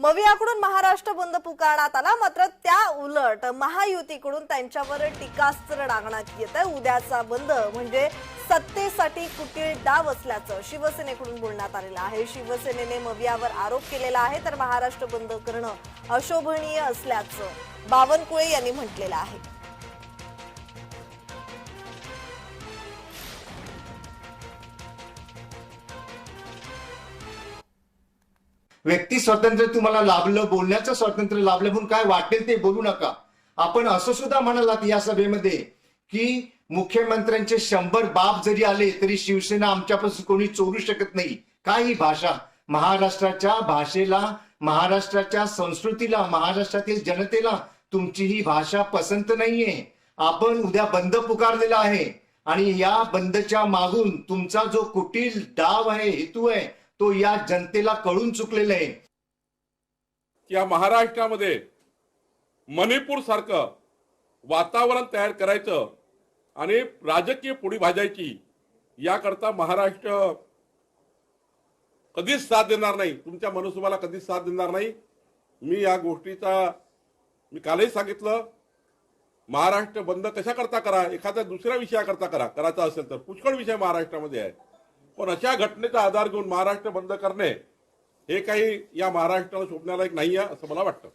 मवियाकडून महाराष्ट्र बंद पुकारण्यात आला. मात्र त्या उलट महायुतीकडून त्यांच्यावर टीकास्त्र डागण्यात येत आहे. उद्याचा बंद म्हणजे सत्तेसाठी कुटील डाव असल्याचं शिवसेनेकडून बोलण्यात आलेलं आहे. शिवसेनेने मवियावर आरोप केलेला आहे तर महाराष्ट्र बंद करणं अशोभनीय असल्याचं बावनकुळे यांनी म्हटलेलं आहे. व्यक्ती स्वातंत्र्य तुम्हाला लाभलं बोलण्याचं स्वातंत्र्य लाभलं म्हणून काय वाटेल ते बोलू नका. आपण असं सुद्धा म्हणालात या सभेमध्ये की मुख्यमंत्र्यांचे शंभर बाप जरी आले तरी शिवसेना आमच्यापासून कोणी चोरू शकत नाही. काय ही भाषा? महाराष्ट्राच्या भाषेला महाराष्ट्राच्या संस्कृतीला महाराष्ट्रातील जनतेला तुमची ही भाषा पसंत नाहीये. आपण उद्या बंद पुकारलेला आहे आणि या बंदच्या मागून तुमचा जो कुटील डाव आहे हेतू आहे तो या जनतेला कळून चुकलेला आहे. या महाराष्ट्रामध्ये मणिपूर सारखं वातावरण तयार करायचं आणि राजकीय पुढी भाजायची याकरता महाराष्ट्र कधीच साथ देणार नाही. तुमच्या मनसुबाला कधीच साथ देणार नाही. मी या गोष्टीचा मी कालही सांगितलं महाराष्ट्र बंद कशा करता करा? एखाद्या दुसऱ्या विषयाकरता करा. करायचा असेल तर. पुष्कळ विषय महाराष्ट्रामध्ये आहे. पण अशा घटनेचा आधार घेऊन महाराष्ट्र बंद करणे हे काही या महाराष्ट्राला शोभण्यालायक नाही आहे असं मला वाटतं.